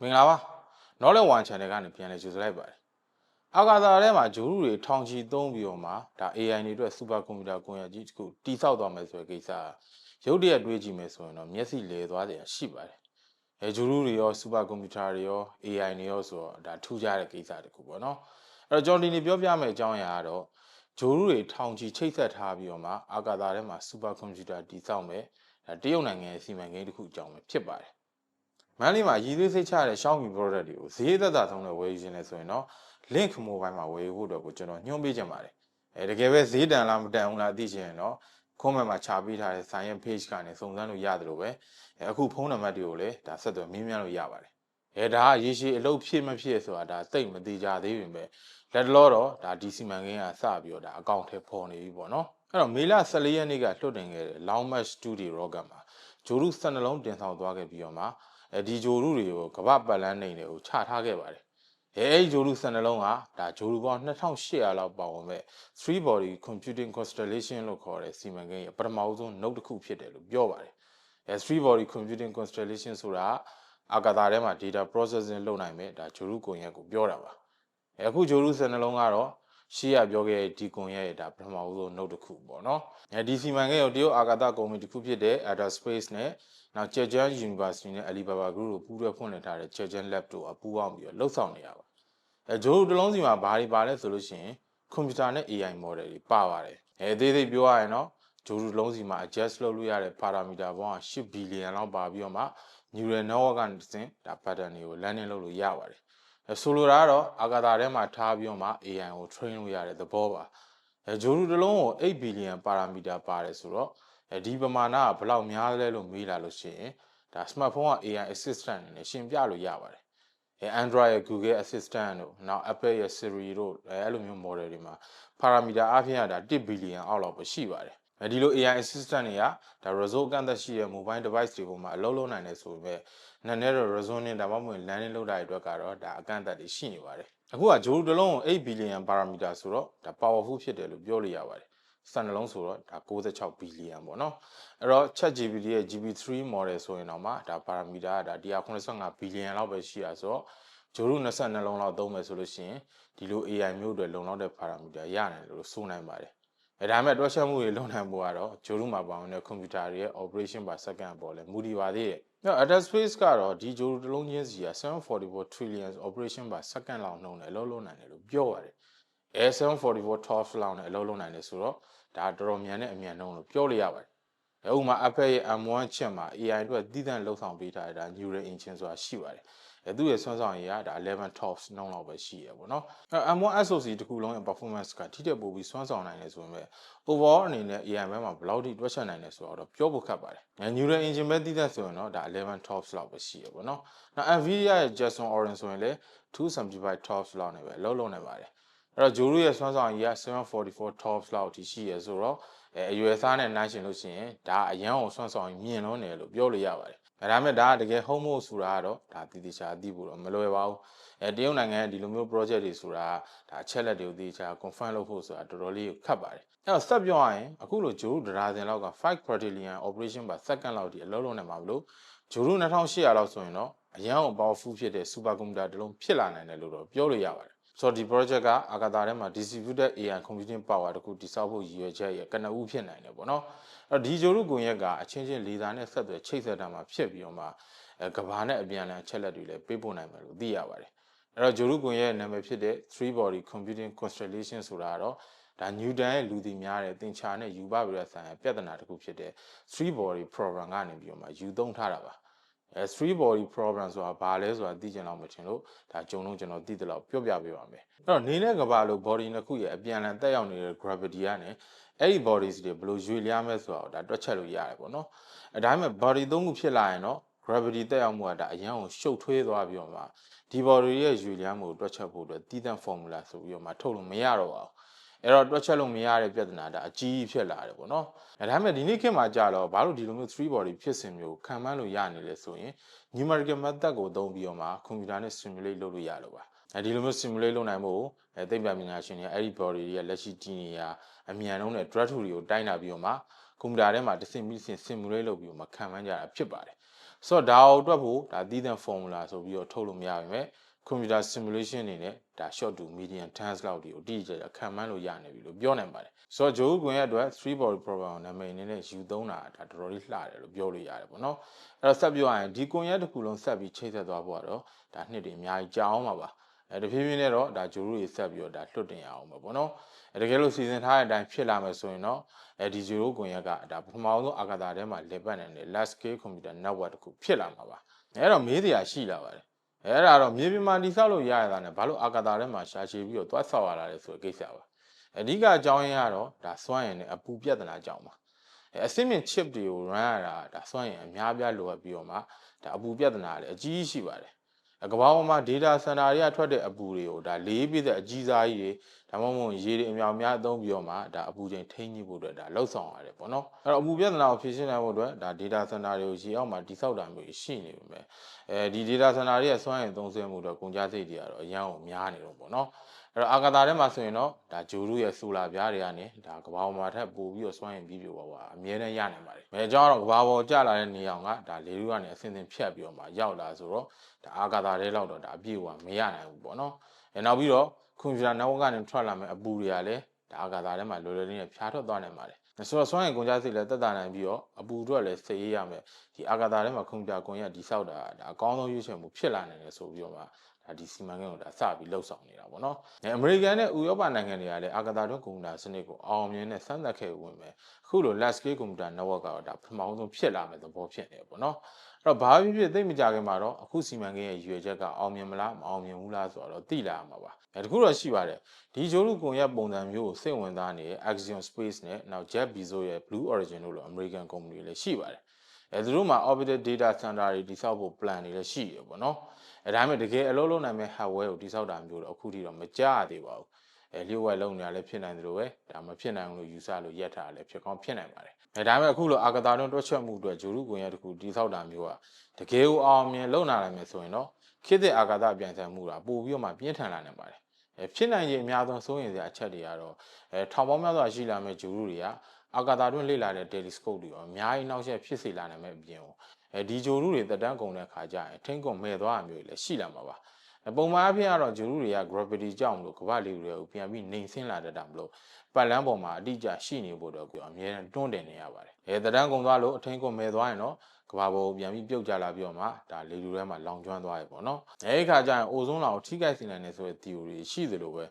မင်္ဂလာပါ Knowledge One Channel ကနေပြန်လည်ကြိုဆိုလိုက်ပါတယ်အာကာသထဲမှာဂျိုရုတွေထောင်ချီသုံးပြီးတော့မှဒါ AI တွေအတွက်စူပါကွန်ပျူတာကွန်ရက်ကြီးတစ်ခုတိစောက်သွားမယ်ဆိုတဲ့ကိစ္စရုပ်တရက်တွေးကြည့်မယ်ဆိုရင်တော့မျက်စိလဲသွားတယ်ရှိပါတယ်အဲဂျိုရုတွေရောစူပါကွန်ပျူတာတွေရော AI တွေရောဆိုတော့ဒါထူးခြားတဲ့ကိစ္စတစ်ခုပေါ့နော်အဲ့တော့ကျွန်တော်ဒီနေ့ပြောပြမယ့်အကြောင်းအရာကတော့ဂျိုရုတွေထောင်ချီချိတ်ဆက်ထားပြီးတော့မှအာကာသထဲမှာစူပါကွန်ပျူတာတိစောက်မယ်ဒါတရုတ်နိုင်ငံရဲ့စီမံကိန်းတစ်ခုအကြောင်းပဲဖြစ်ပါတယ် မန်လေးမှာရည်သွေးစိတ်ချတဲ့ Xiaomi product တွေကိုဈေးသက်သာဆုံးနဲ့ဝယ်ယူခြင်းလဲဆိုရင်တော့ link mobile မှာဝယ်ယူဖို့အတွက်ကိုကျွန်တော်ညွှန်ပေးချင်ပါတယ်အဲတကယ်ပဲဈေးတန်လားမတန်ဘူးလားသိချင်ရင်တော့ comment မှာခြာပေးထားတဲ့ sign in page ကနေစုံစမ်းလို့ရတယ်လို့ပဲအဲအခုဖုန်းနံပါတ်တွေကိုလည်းဒါဆက်သွယ်မေးမြန်းလို့ရပါတယ်အဲဒါကရေရှည်အလုပ်ဖြစ်မဖြစ်ဆိုတာဒါစိတ်မသေးကြသေးဘူးပဲလက်တလောတော့ဒါဒီစီမံကိန်းကစပြီးတော့ဒါအကောင့်ထဲပေါ်နေပြီပေါ့နော်အဲ့တော့မေလ14ရက်နေ့ကလွှတ်တင်ခဲ့တဲ့ Long March 2D rocket မှာဂျိုရု12လုံးတင်ဆောင်သွားခဲ့ပြီးတော့မှအဲ ဒီဂျိုရုတွေကိုကမ္ဘာပတ်လန်းနေတွေကိုချထားခဲ့ပါတယ်။အဲဒီဂျိုရု12လုံးကဒါဂျိုရုပေါင်း2800လောက်ပါဝင်မဲ့3 body computing constellation လို့ခေါ်တဲ့စီမံကိန်းရဲ့ပထမဦးဆုံး node တစ်ခုဖြစ်တယ်လို့ပြောပါတယ်။အဲ3 body computing constellation ဆိုတာအာကာသထဲမှာ data processing လုပ်နိုင်မဲ့ဒါဂျိုရုကွန်ရက်ကိုပြောတာပါ။အဲအခုဂျိုရု12လုံးကတော့ ရှေ့ရပြောခဲ့တဲ့ဒီကွန်ရက်ရဲ့ဒါပထမဦးဆုံး node တစ်ခုပေါ့နော်။အဲဒီစီမံကိန်းကိုတရုတ်အာကာသကုမ္ပဏီတစ်ခုဖြစ်တဲ့ Ada Space နဲ့နောက် Zhejiang University နဲ့ Alibaba Group တို့ပူးတွဲဖွင့်လှစ်ထားတဲ့ Zhejiang Lab တို့အပူးပေါင်းပြီးတော့လှုပ်ဆောင်နေရပါအဲဂျိုးတို့တစ်လုံးစီမှာဘာတွေပါလဲဆိုလို့ရှိရင်ကွန်ပျူတာနဲ့ AI model တွေပါပါတယ်အဲအသေးသေးပြောရရင်တော့ဂျိုးတို့တစ်လုံးစီမှာ adjust လုပ်လို့ရတဲ့ parameter ပေါင်း8 billion လောက်ပါပြီးတော့မှ neural network ကနေတစ်ဆင့်ဒါ pattern တွေကို learning လုပ်လို့ရပါတယ်အဲ ဆိုလိုတာကတော့အာကာသထဲမှာထားပြီးတော့မှ AI ကို train လို့ရတဲ့သဘောပါအဲဂျိုးတို့တစ်လုံးကို8 billion parameter ပါတယ်ဆိုတော့အဲဒီပမာဏကဘယ်လောက်များလဲလို့မေးလာလို့ရှိရင်ဒါ smartphone က AI assistant အနေနဲ့ရှင်းပြလို့ရပါတယ်အဲ Android ရဲ့ Google Assistant တို့နောက် Apple ရဲ့ Siri တို့အဲအဲ့လိုမျိုး model တွေမှာ parameter အပြင်ကဒါ1 billion အောက်လောက်ပဲရှိပါတယ် အဲဒီလို AI assistant တွေကဒါ result ကန့်သက်ရှိတဲ့ mobile device တွေပေါ်မှာအလုပ်လုပ်နိုင်တယ်ဆိုပေမဲ့နည်းနည်းတော့ result နဲ့ဒါမှမဟုတ် landing လုပ်တာတွေအတွက်ကတော့ဒါအကန့်အသတ်တွေရှိနေပါတယ်အခုကဂျိုးတစ်လုံးကို8 billion parameter ဆိုတော့ဒါ powerful ဖြစ်တယ်လို့ပြောလို့ရပါတယ်စံနှလုံးဆိုတော့ဒါ66 billion ပေါ့နော်အဲ့တော့ ChatGPT ရဲ့ GB3 model ဆိုရင်တော့မှဒါ parameter ကဒါ185 billion လောက်ပဲရှိရဆိုတော့ဂျိုရု22လုံးလောက်သုံးမယ်ဆိုလို့ရှိရင်ဒီလို AI မျိုးတွေလုံလောက်တဲ့ parameter ရနိုင်တယ်လို့ဆိုနိုင်ပါတယ် အဲဒါမဲ့တွက်ချက်မှုတွေလုပ်နိုင်ဖို့ကတော့ဂျိုရုမှာပါဝင်တဲ့ computer တွေရဲ့ operation per second ပေါ်လဲမူတည်ပါသေးတယ်။နောက် Atom Space ကတော့ဒီဂျိုရုတစ်လုံးချင်းစီက744 trillion operation per second လောက်နှုန်းနဲ့အလုပ်လုပ်နိုင်တယ်လို့ပြောပါတယ်။ A744 TOF လောက်နဲ့အလုပ်လုပ်နိုင်တယ်ဆိုတော့ဒါတော်တော်မြန်တဲ့အမြန်နှုန်းလို့ပြောလို့ရပါတယ်။ဥပမာ Apple ရဲ့ M1 chip မှာ AI အတွက်တည်တံ့လှုပ်ဆောင်ပေးထားတဲ့ဒါ Neural Engine ဆိုတာရှိပါတယ်။အဲ သူ့ရဲ့စွမ်းဆောင်ရည်ကဒါ11 TOPS နှုန်းလောက်ပဲရှိရပေါ့နော်။အဲ M1 SoC တစ်ခုလုံးရဲ့ performance ကထိတက်ပိုပြီးစွမ်းဆောင်နိုင်တယ်ဆိုပေမဲ့ overall အနေနဲ့ AI ဘက်မှာဘယ်လောက်ထိတွက်ချက်နိုင်လဲဆိုတော့ပြောဖို့ခက်ပါတယ်။အဲ Neural Engine ပဲတည်တံ့ဆိုရင်တော့ဒါ11 TOPS လောက်ပဲရှိရပေါ့နော်။နောက် Nvidia ရဲ့ Jetson Orin ဆိုရင်လည်း275 TOPS လောက်နဲ့ပဲအလုပ်လုပ်နိုင်ပါတယ်။အဲ့တော့ဂျိုရုရဲ့စွမ်းဆောင်ရည်က744 tops လောက်အထိရှိရဆိုတော့အဲအရွယ်စားနဲ့နှိုင်းယှဉ်လို့ရှိရင်ဒါအရန်ကိုစွမ်းဆောင်ရည်မြင့်လွန်းတယ်လို့ပြောလို့ရပါတယ်။ အဲဒါမဲ့ဒါကတကယ် home mode ဆိုတာကတော့ဒါတည်တည်ချာသိဖို့တော့မလွယ်ပါဘူး။အဲတရုတ်နိုင်ငံရဲ့ဒီလိုမျိုး project တွေဆိုတာဒါအချက်လက်တွေကိုတည်ချာ confirm လုပ်ဖို့ဆိုတာတော်တော်လေးခက်ပါတယ်။အဲ့တော့ဆက်ပြောရရင်အခုလိုဂျိုရုဒရာစင်လောက်က5 quadrillion operation per second လောက်ဒီအလုံးလုံးနေမှာမလို့ဂျိုရု2800လောက်ဆိုရင်တော့အရန်ကို powerful ဖြစ်တဲ့ super computer တစ်လုံးဖြစ်လာနိုင်တယ်လို့တော့ပြောလို့ရပါတယ် ဆိုတော့ဒီ project ကအာကာသထဲမှာ distributed AI computing power တခုတိစောက်ဖို့ရည်ရွယ်ချက်ရဲ့ကနဦးဖြစ်နိုင်တယ်ပေါ့နော်အဲ့တော့ဒီဂျိုရုကွန်ရက်ကအချင်းချင်းလေသာနဲ့ဆက်သွယ်ချိတ်ဆက်တာမှာဖြစ်ပြီးတော့မှအဲကဘာနဲ့အပြန်အလှန်ချက်လက်တွေလည်းပေးပို့နိုင်မယ်လို့သိရပါတယ်အဲ့တော့ဂျိုရုကွန်ရဲ့နာမည်ဖြစ်တဲ့3 body computing constellation ဆိုတာကတော့ဒါနျူတန်ရဲ့လူသိများတဲ့သင်္ချာနဲ့ယူပဗီရတ်ဆိုင်ရာပြဿနာတစ်ခုဖြစ်တဲ့3 body program ကနေပြီးတော့မှယူသုံးထားတာပါ အဲ3 body problem ဆိုတာဘာလဲဆိုတာသိချင်တော့မထင်လို့ဒါကြုံလုံးကျွန်တော်သိတယ်လို့ပြောပြပေးပါမယ်အဲ့တော့နေနဲ့ကဘာလို့ body နှစ်ခုရဲ့အပြန်အလှန်တက်ရောက်နေတဲ့ gravity ကနေအဲ့ဒီ bodies တွေဘယ်လိုရွေ့လျားမဲဆိုတာကိုဒါတွက်ချက်လို့ရတယ်ပေါ့နော်အဲဒါပေမဲ့ body သုံးခုဖြစ်လာရင်တော့ gravity တက်ရောက်မှုကဒါအရင်ကိုရှုပ်ထွေးသွားပြီးတော့မှဒီ body ရဲ့ရွေ့လျားမှုကိုတွက်ချက်ဖို့အတွက်တည်တံ့ formula ဆိုပြီးတော့မှထုတ်လို့မရတော့ပါဘူး အဲ့တော့တွက်ချက်လို့မရတဲ့ပြဿနာဒါအကြီးကြီးဖြစ်လာတယ်ပေါ့နော်။အဲဒါပေမဲ့ဒီနေ့ခေတ်မှာကြာတော့ဘာလို့ဒီလိုမျိုး3 body ဖြစ်စဉ်မျိုးခံမှန်းလို့ရနေလဲဆိုရင် numerical method ကိုသုံးပြီးတော့မှကွန်ပျူတာနဲ့ simulate လုပ်လို့ရလို့ပါ။အဲဒီလိုမျိုး simulate လုပ်နိုင်ဖို့အဲသိပ္ပံပညာရှင်တွေအဲ့ဒီ body တွေရဲ့လက်ရှိတည်နေရအမြန်နှုန်းနဲ့ drug 2တွေကိုတိုင်းတာပြီးတော့မှကွန်ပျူတာထဲမှာတစ်ဆင့်ပြီးတစ်ဆင့် simulate လုပ်ပြီးတော့မှခံမှန်းကြတာဖြစ်ပါတယ်။ဆိုတော့ဒါကိုတွက်ဖို့ဒါသီးသန့် formula ဆိုပြီးတော့ထုတ်လို့မရပါဘူး computer simulation အနေနဲ့ဒါ short to medium task လောက်တွေကိုတိတိကျကျခံမှန်းလို့ရနေပြီလို့ပြောနိုင်ပါတယ်ဆိုတော့ဂျိုးကွန်ရဲ့အတွက်3 body program ကိုနာမည်အနေနဲ့ယူသုံးတာဒါတော်တော်လေးလှတယ်လို့ပြောလို့ရတယ်ပေါ့နော်အဲ့တော့ဆက်ပြောရရင်ဒီကွန်ရဲ့တစ်ခုလုံးဆက်ပြီးချိတ်ဆက်သွားဖို့ကတော့ဒါနှစ်တွေအများကြီးကြာအောင်ပါပါအဲတဖြည်းဖြည်းနဲ့တော့ဒါဂျိုးတွေဆက်ပြီးတော့ဒါလွတ်တင်ရအောင်ပဲပေါ့နော်အဲတကယ်လို့စီစဉ်ထားတဲ့အတိုင်းဖြစ်လာမယ်ဆိုရင်တော့အဲဒီဂျိုးကွန်ရက်ကဒါပထမဆုံးအာကာသထဲမှာလည်ပတ်နေတဲ့ large scale computer network တစ်ခုဖြစ်လာမှာပါအဲ့တော့မေးစရာရှိလာပါတယ် အဲ့ဒါတော့မြေပြင်မှာတိဆောက်လို့ရရတာ ਨੇ ဘာလို့အာကာသထဲမှာရှာရှည်ပြီးတော့သွားဆောက်ရတာလဲဆိုတဲ့ကိစ္စပါအဓိကအကြောင်းရင်းကတော့ဒါစွမ်းရည်နဲ့အပူပြဿနာကြောင့်ပါအဲအစင်းမြင့် chip တွေကို run ရတာဒါစွမ်းရည်အများပြားလိုအပ်ပြီးတော့မှဒါအပူပြဿနာလည်းအကြီးကြီးရှိပါတယ် အကဘာပေါ်မှာ data center တွေကထွက်တဲ့အပူတွေကိုဒါလေးပြည့်တဲ့အကြီးစားကြီးတွေဒါမှမဟုတ်ရေတွေအများအများအသုံးပြီးတော့မှဒါအပူချိန်ထိန်းညှိဖို့အတွက်ဒါလှုပ်ဆောင်ရတယ်ပေါ့နော်အဲ့တော့အပူပြဿနာကိုဖြေရှင်းနိုင်ဖို့အတွက်ဒါ data center တွေကိုရေအောက်မှာတိစောက်တာမျိုးရှိနေပြီမဲ့အဲဒီ data center တွေရဲ့စွမ်းရည်သုံးစွဲမှုတော့ကုန်ကြစိတ်တွေကတော့အရန်ကိုများနေတော့ပေါ့နော်အဲ့တော့အာကာသထဲမှာဆိုရင်တော့ဒါဂျိုရုရဲ့ဆိုလာပြားတွေကနေဒါကဘာပေါ်မှာထပ်ပို့ပြီးတော့စွမ်းရည်ပြီးပြပါပါအမြဲတမ်းရနိုင်ပါတယ်။အဲအကြောင်းကတော့ကဘာပေါ်ကျလာတဲ့နေအောင်ကဒါလေရုကနေအစင်းစင်းဖြတ်ပြီးတော့မှရောက်လာဆိုတော့ ဒါအာကာသထဲလောက်တော့ဒါအပြည့်အဝမရနိုင်ဘူးပေါ့နော်။အဲနောက်ပြီးတော့ကွန်ပျူတာ network ကနေထွက်လာမဲ့အပူတွေကလည်းဒါအာကာသထဲမှာလွယ်လွယ်လေးနဲ့ဖြားထွက်သွားနိုင်ပါတယ်။ဆိုတော့စွမ်းရည်ကုန်ကြစိတ်လည်းတက်တာနိုင်ပြီးတော့အပူအတွက်လည်းစိတ်ရေးရမယ်ဒီအာကာသထဲမှာကွန်ပျူတာကွန်ရက်ဒီဆောက်တာဒါအကောင်းဆုံးရွေးချယ်မှုဖြစ်လာနိုင်တယ်ဆိုပြီးတော့မှ ဒါဒီစီမံကိန်းကိုဒါစပြီးလှုပ်ဆောင်နေတာပေါ့နော်။အဲအမေရိကန်နဲ့ဥရောပနိုင်ငံတွေကလည်းအာကာသတွင်းကွန်ပျူတာစနစ်ကိုအောင်မြင်နဲ့စမ်းသပ်ခဲ့ဝင်မယ်။အခုလို large scale computer network ကတော့ဒါပထမဆုံးဖြစ်လာမယ်သဘောဖြစ်နေပေါ့နော်။အဲ့တော့ဘာဖြစ်ဖြစ်သိမကြခင်မှာတော့အခုစီမံကိန်းရဲ့ရည်ရွယ်ချက်ကအောင်မြင်မလားမအောင်မြင်ဘူးလားဆိုတော့သိလာမှာပါ။အဲတခုတော့ရှိပါတယ်။ဒီဂျိုလူကွန်ရက်ပုံစံမျိုးကိုစိတ်ဝင်စားနေတဲ့ Axiom Space နဲ့နောက် Jeff Bezos ရဲ့ Blue Origin တို့လို American company တွေလည်းရှိပါတယ်။အဲသူတို့မှာ orbital data center တွေတိစောက်ဖို့ plan တွေလည်းရှိရပေါ့နော်။ အဲဒါပေမဲ့တကယ်အလုပ်လုပ်နိုင်မဲ့ hardware ကိုတိစောက်တာမျိုးတော့အခုထိတော့မကြားရသေးပါဘူးအဲလျှို့ဝှက်လုပ်နေတာလည်းဖြစ်နိုင်တယ်လို့ပဲဒါမဖြစ်နိုင်ဘူးလို့ယူဆလို့ရက်ထားတာလည်းဖြစ်ကောင်းဖြစ်နိုင်ပါတယ်အဲဒါပေမဲ့အခုလိုအာကတာတွန်းတွက်ချက်မှုအတွက်ဂျိုရုကွန်ရက်တခုတိစောက်တာမျိုးကတကယ်ကိုအောင်မြင်လုပ်နိုင်နိုင်မယ်ဆိုရင်တော့ခေတ်သစ်အာကာသပြန်ဆိုင်မှုကပို့ပြီးတော့မှပြင်းထန်လာနိုင်ပါတယ်အဲ ဖြစ်နိုင်ရင်အများဆုံးစိုးရင်စရာအချက်တွေကတော့အဲထောင်ပေါင်းများစွာရှိလာမဲ့ဂျိုရုတွေကအာကာသတွင်းလေ့လာတဲ့ telescope တွေရောအများကြီးနောက်ဆက်ဖြစ်စေလာနိုင်မဲ့အပြင်ကိုအဲဒီဂျိုရုတွေတက်တန်းကုန်တဲ့ခါကျရင်ထင်းကုန်မဲ့သွားတာမျိုးတွေလည်းရှိလာမှာပါပုံမှန်အဖြစ်ကတော့ဂျိုရုတွေက gravity ကြောင့်မလို့ကမ္ဘာလေးတွေကိုပြန်ပြီးနှိမ်ဆင်းလာတတ်တာမလို့ပတ်လန်းပေါ်မှာအတိအကျရှိနေဖို့တော့ကိုအမြဲတမ်းတွန်းတင်နေရပါတယ်အဲတက်တန်းကုန်သွားလို့အထင်းကုန်မဲ့သွားရင်တော့က ဘာပေါ်ပြန်ပြီးပြုတ်ကျလာပြီးတော့မှဒါလေလူထဲမှာလောင်ကျွမ်းသွားရပေါ့နော်အဲဒီခါကျရင်အိုဇုံးလောင်ထိခိုက်စေနိုင်တယ်ဆိုတဲ့ theory ရှိသလိုပဲ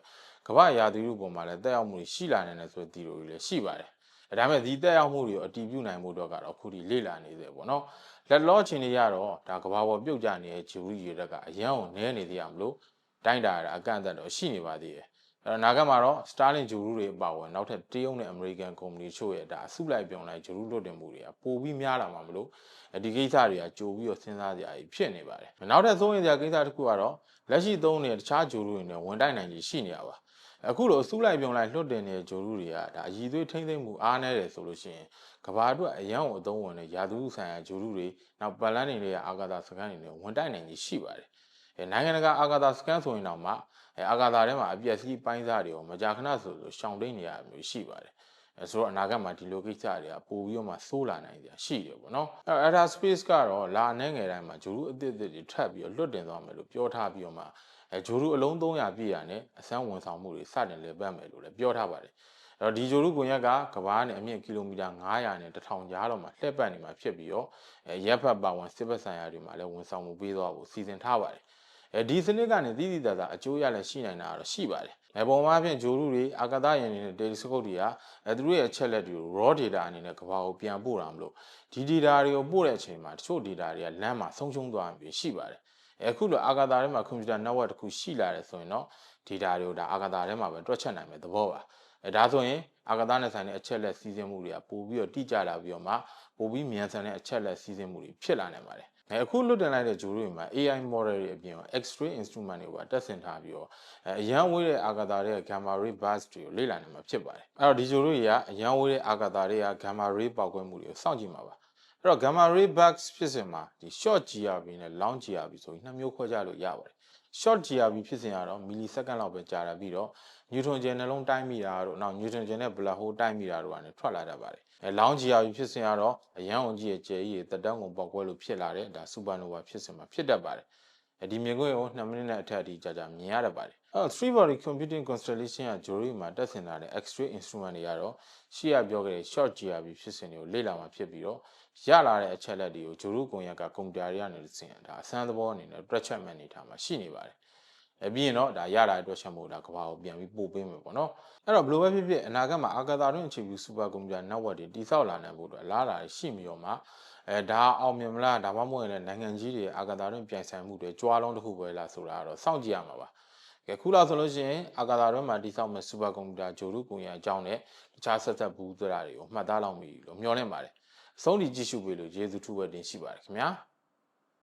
ကမ္ဘာရာသီဥတုပေါ်မှာလည်းတက်ရောက်မှုရှိလာနိုင်တယ်ဆိုတဲ့ theory လည်းရှိပါတယ်ဒါပေမဲ့ဒီတက်ရောက်မှုတွေကိုအတည်ပြုနိုင်မှုတော့ကတော့အခုထိလေ့လာနေသေးပေါ့နော်လက်လောချင်းတွေရတော့ဒါကဘာပေါ်ပြုတ်ကြနေတဲ့ဂျူရီရေတက်ကအရန်ကိုနည်းနေသေးရမလို့တိုင်းတာရတာအကန့်အသတ်တော့ရှိနေပါသေးတယ်အဲ့ တော့နာကမှာတော့ Starlink ဂျူရူတွေအပါဝင်နောက်ထပ်တရုတ်နဲ့ American company ချို့ရဲ့ဒါအစုလိုက်ပြောင်းလိုက်ဂျူရူလွတ်တင်မှုတွေကပိုပြီးများလာမှာမလို့ဒီကိစ္စတွေကကြိုပြီးတော့စဉ်းစားစရာကြီးဖြစ်နေပါတယ်နောက်ထပ်စိုးရင်စရာကိစ္စတစ်ခုကတော့လက်ရှိသုံးနေတဲ့တခြားဂျူရူတွေနဲ့ဝန်တိုက်နိုင်ကြီးရှိနေရပါအခုလိုအစုလိုက်ပြုံလိုက်လွတ်တင်နေတဲ့ဂျိုရုတွေကဒါအည်သွေးထိမ့်သိမ့်မှုအားနည်းတယ်ဆိုလို့ရှိရင်ကဘာအတွက်အရန်ကိုအသုံးဝင်တဲ့ယာသူဆိုင်ရာဂျိုရုတွေနောက်ပတ်လန်းနေတွေကအာဂါသာစကန်တွေနဲ့ဝန်တိုက်နိုင်ကြီးရှိပါတယ်အဲ နိုင်ငံတကာအာဂါသာစကန်ဆိုရင်တော့မှအဲအာဂါသာထဲမှာအပြည့်စည်းပိုင်းစားတွေကိုမကြာခဏဆိုဆိုရှောင်တိန်နေရမျိုးရှိပါတယ်အဲဆိုတော့အနာဂတ်မှာဒီလိုကိစ္စတွေကပိုပြီးတော့မှဆိုးလာနိုင်ကြရှိတယ်ပေါ့နော်အဲ Era Space ကတော့လာအနေငယ်တိုင်းမှာဂျိုရုအသစ်အသစ်တွေထပ်ပြီးတော့လွတ်တင်သွားမယ်လို့ပြောထားပြီးတော့မှအဲဂျိုရုအလုံး300ပြည့်ရနဲ့အစမ်းဝန်ဆောင်မှုတွေစတင်လည်ပတ်မယ်လို့လည်းပြောထားပါတယ်အဲ့တော့ဒီဂျိုရုကွန်ရက်ကကဘာနဲ့အမြင့်ကီလိုမီတာ900နဲ့1000ကြားတော့မှလှည့်ပတ်နေမှာဖြစ်ပြီးတော့အဲရက်ဖတ်ပါဝင်စစ်ဘက်ဆိုင်ရာတွေမှာလည်းဝန်ဆောင်မှုပေးသွားဖို့စီစဉ်ထားပါတယ် အဲဒီစနစ်ကနေတည်တည်တသာအကျိုးရလည်းရှိနိုင်တာတော့ရှိပါတယ်။အဲပုံမှန်အဖြစ်ဂျိုရုတွေအာကာသယာဉ်တွေနဲ့ telescope တွေကအဲသူတို့ရဲ့အချက်လက်တွေကို raw data အနေနဲ့ကဘာကိုပြန်ပို့တာမလို့ဒီ data တွေကိုပို့တဲ့အချိန်မှာတချို့ data တွေကလမ်းမှာဆုံးရှုံးသွားပြီရှိပါတယ်။အခုလိုအာကာသထဲမှာ computer network တစ်ခုရှိလာတယ်ဆိုရင်တော့ data တွေကိုဒါအာကာသထဲမှာပဲတွက်ချက်နိုင်မယ်သဘောပါ။အဲဒါဆိုရင်အာကာသနဲ့ဆိုင်တဲ့အချက်လက်စီးဆင်းမှုတွေကပို့ပြီးတော့တိကျလာပြီးတော့မှပို့ပြီးမြန်ဆန်တဲ့အချက်လက်စီးဆင်းမှုတွေဖြစ်လာနိုင်ပါတယ် အဲအခုလွတ်တင်လိုက်တဲ့ဂျိုးတွေမှာ AI model တွေအပြင် X-ray instrument တွေပါတက်ဆင်ထားပြီးတော့အရန်ဝေးတဲ့အာကာသတွေက gamma ray burst တွေကိုလေ့လာနိုင်မှာဖြစ်ပါတယ်အဲ့တော့ဒီဂျိုးတွေကအရန်ဝေးတဲ့အာကာသတွေက gamma ray ပေါက်ကွဲမှုတွေကိုစောင့်ကြည့်မှာပါ အဲ့အဲ့တော့ gamma ray bugs ဖြစ်စဉ်မှာဒီ short GRB နဲ့ long GRB ဆိုပြီးနှစ်မျိုးခွဲခြားလို့ရပါတယ် short GRB ဖြစ်စဉ်ကတော့ millisecond လောက်ပဲကြာတာပြီးတော့ neutron gel နှလုံးတိုင်းမိတာတို့နောက် neutron gel နဲ့ black hole တိုင်းမိတာတို့ကနေထွက်လာတတ်ပါတယ်အဲ long GRB ဖြစ်စဉ်ကတော့အရန်အောင်ကြီးရဲ့ကျယ်ကြီးရဲ့တက်တန်းကုန်ပေါက်ကွဲလို့ဖြစ်လာတဲ့ဒါ supernova ဖြစ်စဉ်မှာဖြစ်တတ်ပါတယ်အဲဒီမြင်ကွင်းကို2မိနစ်နဲ့အထက်အထိကြာကြာမြင်ရတတ်ပါတယ်အဲတော့ three body computing constellation က jury မှာတက်ဆင်လာတဲ့ x-ray instrument တွေကတော့ရှေ့ကပြောခဲ့တဲ့ short GRB ဖြစ်စဉ်တွေကိုလေ့လာမှာဖြစ်ပြီးတော့ ရလာတဲ့အချက်လက်တွေကိုဂျိုရုကွန်ရက်ကကွန်ပျူတာတွေကနေသင်ဒါအစမ်းသဘောအနေနဲ့ track check မှတ်နေထားမှာရှိနေပါတယ်အဲပြီးရင်တော့ဒါရလာတဲ့အတွက်ချက်မို့ဒါကဘာကိုပြန်ပြီးပို့ပေးမယ်ပေါ့နော်အဲ့တော့ဘယ်လိုပဲဖြစ်ဖြစ်အနာဂတ်မှာအာကာသတွင်းအခြေပြုစူပါကွန်ပျူတာ network တွေတိစောက်လာနိုင်ဖို့အတွက်လာတာရှိမရောမှာအဲဒါအောင်မြင်မလားဒါမှမဟုတ်ရင်လည်းနိုင်ငံကြီးတွေအာကာသတွင်းပြိုင်ဆိုင်မှုတွေကြွားလုံးတစ်ခုပဲလားဆိုတာကတော့စောင့်ကြည့်ရမှာပါကဲခုလောက်ဆိုလို့ရှိရင်အာကာသတွင်းမှာတိစောက်မဲ့စူပါကွန်ပျူတာဂျိုရုကွန်ရအကြောင်းနဲ့တခြားဆက်သက်ဘူးသရာတွေကိုမှတ်သားလောက်မိလို့မျှော်လင့်ပါတယ် အဆုံးထိကြည့်ရှုပေးလို့ကျေးဇူးထူးပဲတင်ရှိပါတယ်ခင်ဗျာ